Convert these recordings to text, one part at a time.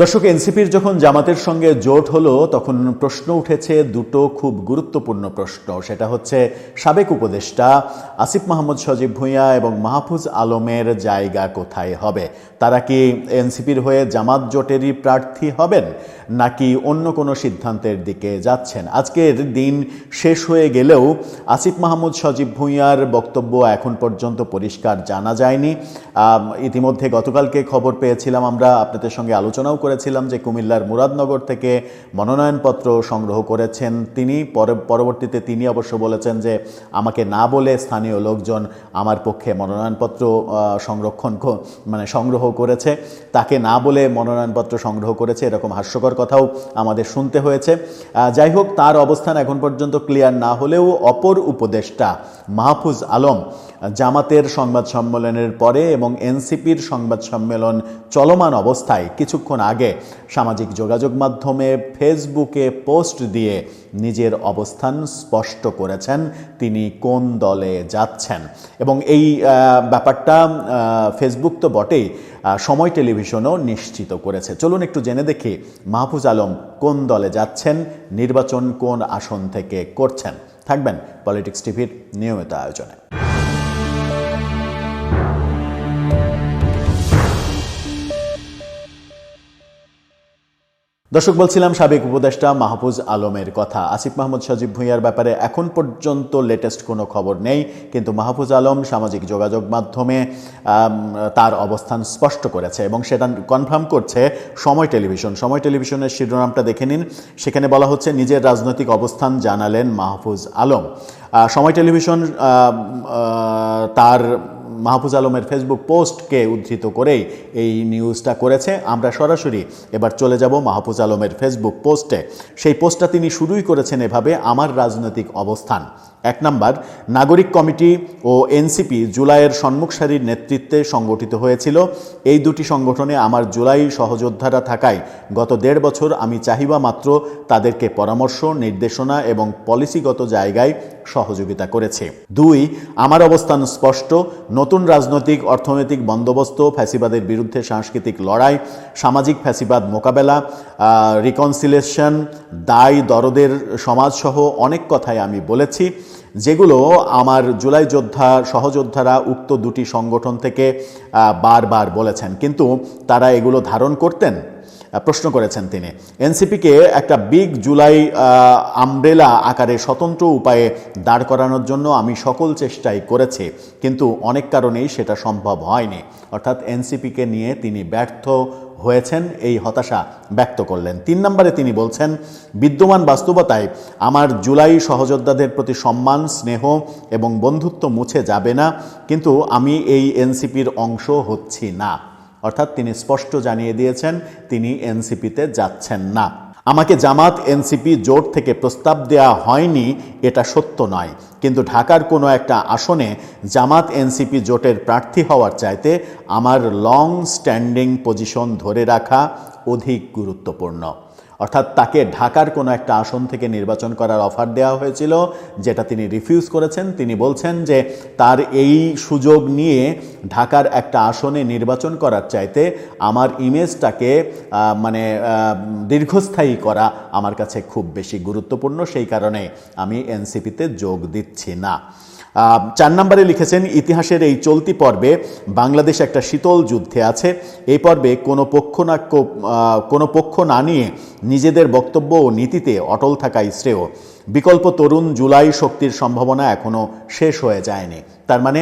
দর্শক, এনসিপির যখন জামাতের সঙ্গে জোট হলো, তখন প্রশ্ন উঠেছে দুটো খুব গুরুত্বপূর্ণ প্রশ্ন। সেটা হচ্ছে, সাবেক উপদেষ্টা আসিফ মাহমুদ, সজীব ভূঁইয়া এবং মাহফুজ আলমের জায়গা কোথায় হবে? তারা কি এনসিপির হয়ে জামাত জোটেরই প্রার্থী হবেন, নাকি অন্য কোনো সিদ্ধান্তের দিকে যাচ্ছেন? আজকের দিন শেষ হয়ে গেলেও আসিফ মাহমুদ, সজীব ভূঁইয়ার বক্তব্য এখন পর্যন্ত পরিষ্কার জানা যায়নি। ইতিমধ্যে গতকালকে খবর পেয়েছিলাম আমরা, আপনাদের সঙ্গে আলোচনাও করেছিলাম যে কুমিল্লার মুরাদনগর থেকে মনোনয়নপত্র সংগ্রহ করেছেন তিনি। পরবর্তীতে তিনি অবশ্য বলেছেন যে আমাকে না বলে স্থানীয় লোকজন আমার পক্ষে মনোনয়নপত্র সংরক্ষণ মানে সংগ্রহ করেছে। তাকে না বলে মনোনয়নপত্র সংগ্রহ করেছে এরকম হাস্যকর কথাও আমাদের শুনতে হয়েছে। যাই হোক, তার অবস্থান এখন পর্যন্ত ক্লিয়ার না হলেও অপর উপদেষ্টা মাহফুজ আলম জামাতের সংবাদ সম্মেলনের পরে এবং এনসিপির সংবাদ সম্মেলন চলমান অবস্থায় কিছুক্ষণ আগে সামাজিক যোগাযোগ মাধ্যমে ফেসবুকে পোস্ট দিয়ে নিজের অবস্থান স্পষ্ট করেছেন তিনি কোন দলে যাচ্ছেন। এবং এই ব্যাপারটা ফেসবুক তো বটেই সময় টেলিভিশনও নিশ্চিত করেছে। চলুন একটু জেনে দেখি মাহফুজ আলম কোন দলে যাচ্ছেন, নির্বাচন কোন আসন থেকে করছেন। থাকবেন পলিটিক্স টিভির নিয়মিত আয়োজনে। দর্শক, বলছিলাম সাবেক উপদেষ্টা মাহফুজ আলমের কথা। আসিফ মাহমুদ, সজীব ভূঁইয়ার ব্যাপারে এখন পর্যন্ত লেটেস্ট কোনো খবর নেই, কিন্তু মাহফুজ আলম সামাজিক যোগাযোগ মাধ্যমে তার অবস্থান স্পষ্ট করেছে এবং সেটা কনফার্ম করছে সময় টেলিভিশন। সময় টেলিভিশনের শিরোনামটা দেখে নিন। সেখানে বলা হচ্ছে, নিজের রাজনৈতিক অবস্থান জানালেন মাহফুজ আলম। সময় টেলিভিশন তার মাহফুজ আলমের ফেসবুক পোস্টকে উদ্ধৃত করেই এই নিউজটা করেছে। আমরা সরাসরি এবার চলে যাব মাহফুজ আলমের ফেসবুক পোস্টে। সেই পোস্টটা তিনি শুরুই করেছেন এভাবে, আমার রাজনৈতিক অবস্থান। এক নাম্বার, নাগরিক কমিটি ও এনসিপি জুলাইয়ের সম্মুখ সারির নেতৃত্বে সংগঠিত হয়েছিল। এই দুটি সংগঠনে আমার জুলাই সহযোদ্ধারা থাকায় গত দেড় বছর আমি চাহিবা মাত্র তাদেরকে পরামর্শ, নির্দেশনা এবং পলিসিগত জায়গায় সহযোগিতা করেছে। দুই, আমার অবস্থান স্পষ্ট, নতুন রাজনৈতিক, অর্থনৈতিক বন্দোবস্ত, ফ্যাসিবাদের বিরুদ্ধে সাংস্কৃতিক লড়াই, সামাজিক ফ্যাসিবাদ মোকাবেলা রিকনসিলেশন দায় দরদের সমাজসহ অনেক কথাই আমি বলেছি। যেগুলো আমার জুলাই যোদ্ধা সহযোদ্ধারা উক্ত দুটি সংগঠন থেকে বারবার বলেছেন। কিন্তু তারা এগুলো ধারণ করতেন? প্রশ্ন করেছেন তিনি। এনসিপিকে একটা বিগ জুলাই আমব্রেলা আকারে স্বতন্ত্র উপায়ে দাঁড় করানোর জন্য আমি সকল চেষ্টাই করেছি, কিন্তু অনেক কারণেই সেটা সম্ভব হয়নি। অর্থাৎ এনসিপিকে নিয়ে তিনি ব্যর্থ হয়েছেন এই হতাশা ব্যক্ত করলেন। তিন নম্বরে তিনি বলছেন, বিদ্যমান বাস্তবতায় আমার জুলাই সহযোদ্ধাদের প্রতি সম্মান, স্নেহ এবং বন্ধুত্ব মুছে যাবে না, কিন্তু আমি এই এনসিপির অংশ হচ্ছি না। অর্থাৎ তিনি স্পষ্ট জানিয়ে দিয়েছেন, তিনি এনসিপিতে যাচ্ছেন না। আমাকে জামাত এনসিপি জোট থেকে প্রস্তাব দেওয়া হয়নি, এটা সত্য নয়। কিন্তু ঢাকার কোনো একটা আসনে জামাত এনসিপি জোটের প্রার্থী হওয়ার চাইতে আমার লং স্ট্যান্ডিং পজিশন ধরে রাখা অধিক গুরুত্বপূর্ণ। অর্থাৎ তাকে ঢাকার কোনো একটা আসন থেকে নির্বাচন করার অফার দেওয়া হয়েছিল, যেটা তিনি রিফিউজ করেছেন। তিনি বলছেন যে তার এই সুযোগ নিয়ে ঢাকার একটা আসনে নির্বাচন করার চাইতে আমার ইমেজটাকে মানে দীর্ঘস্থায়ী করা আমার কাছে খুব বেশি গুরুত্বপূর্ণ। সেই কারণে আমি এনসিপিতে যোগ দিচ্ছি না। চার নম্বরে লিখেছেন, ইতিহাসের এই চলতি পর্বে বাংলাদেশ একটা শীতল যুদ্ধে আছে। এই পর্বে কোনো পক্ষ না কোনো পক্ষ না নিয়ে নিজেদের বক্তব্য ও নীতিতে অটল থাকাই শ্রেয়। বিকল্প তরুণ জুলাই শক্তির সম্ভাবনা এখনও শেষ হয়ে যায়নি। তার মানে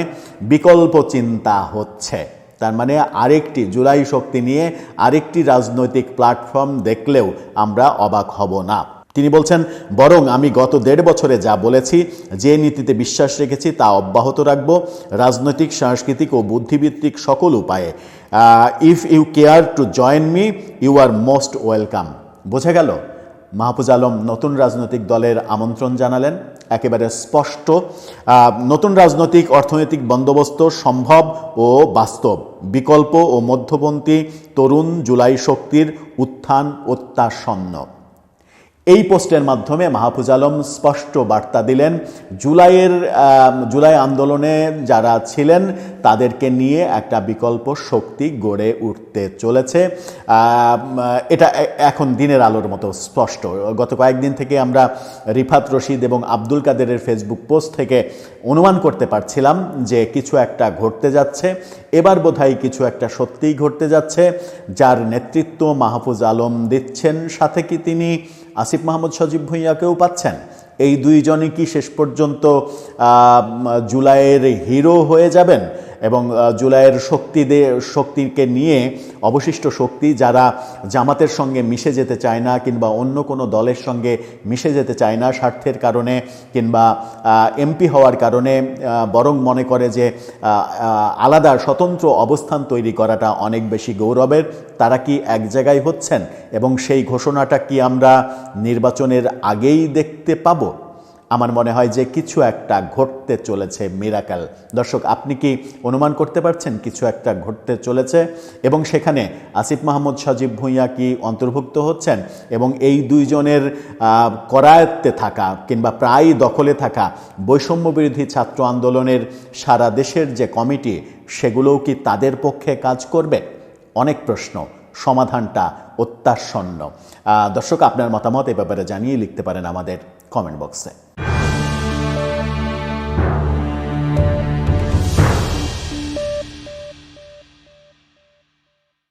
বিকল্প চিন্তা হচ্ছে। তার মানে আরেকটি জুলাই শক্তি নিয়ে আরেকটি রাজনৈতিক প্ল্যাটফর্ম দেখলেও আমরা অবাক হব না। তিনি বলছেন, বরং আমি গত দেড় বছরে যা বলেছি, যে নীতিতে বিশ্বাস রেখেছি তা অব্যাহত রাখব। রাজনৈতিক, সাংস্কৃতিক ও বুদ্ধিভিত্তিক সকল উপায়ে। If you care to join me you are most welcome বোঝা গেল? মাহফুজ আলম নতুন রাজনৈতিক দলের আমন্ত্রণ জানালেন। একেবারে স্পষ্ট। নতুন রাজনৈতিক, অর্থনৈতিক বন্দোবস্ত সম্ভব ও বাস্তব। বিকল্প ও মধ্যপন্থী তরুণ জুলাই শক্তির উত্থান অত্যাসন্ন এই পোস্টের মাধ্যমে মাহফুজ আলম স্পষ্ট বার্তা দিলেন, জুলাইয়ের জুলাই আন্দোলনে যারা ছিলেন, তাদেরকে নিয়ে একটা বিকল্প শক্তি গড়ে উঠতে চলেছে। এটা এখন দিনের আলোর মতো স্পষ্ট। গত কয়েকদিন থেকে আমরা রিফাত রশিদ এবং আব্দুল কাদেরের ফেসবুক পোস্ট থেকে অনুমান করতে পারছিলাম যে কিছু একটা ঘটতে যাচ্ছে। এবার বোধহয় কিছু একটা সত্যিই ঘটতে যাচ্ছে। যার নেতৃত্ব মাহফুজ আলম দিচ্ছেন, সাথে কি তিনি আসিফ মাহমুদ সজীব ভুঁইয়াকেও পাচ্ছেন। এই দুইজনই কি শেষ পর্যন্ত জুলাইয়ের হিরো হয়ে যাবেন? এবং জুলাইয়ের শক্তি শক্তিকে নিয়ে অবশিষ্ট শক্তি যারা জামাতের সঙ্গে মিশে যেতে চায় না কিংবা অন্য কোনো দলের সঙ্গে মিশে যেতে চায় না স্বার্থের কারণে কিংবা এমপি হওয়ার কারণে বরং মনে করে যে আলাদা স্বতন্ত্র অবস্থান তৈরি করাটা অনেক বেশি গৌরবের। তারা কি এক জায়গায় হচ্ছেন এবং সেই ঘোষণাটা কি আমরা নির্বাচনের আগেই দেখতে পাবো? আমার মনে হয় যে কিছু একটা ঘটতে চলেছে মিরাকেল দর্শক, আপনি কি অনুমান করতে পারছেন কিছু একটা ঘটতে চলেছে? এবং সেখানে আসিফ মাহমুদ সজীব ভুঁইয়া কি অন্তর্ভুক্ত হচ্ছেন? এবং এই দুইজনের করায়ত্তে থাকা কিংবা প্রায় দখলে থাকা বৈষম্য বিরোধী ছাত্র আন্দোলনের সারা দেশের যে কমিটি, সেগুলোও কি তাদের পক্ষে কাজ করবে? অনেক প্রশ্ন। সমাধানটা অত্যাসন্ন দর্শক আপনার মতামত এ ব্যাপারে জানিয়ে লিখতে পারেন আমাদের কমেন্ট বক্সে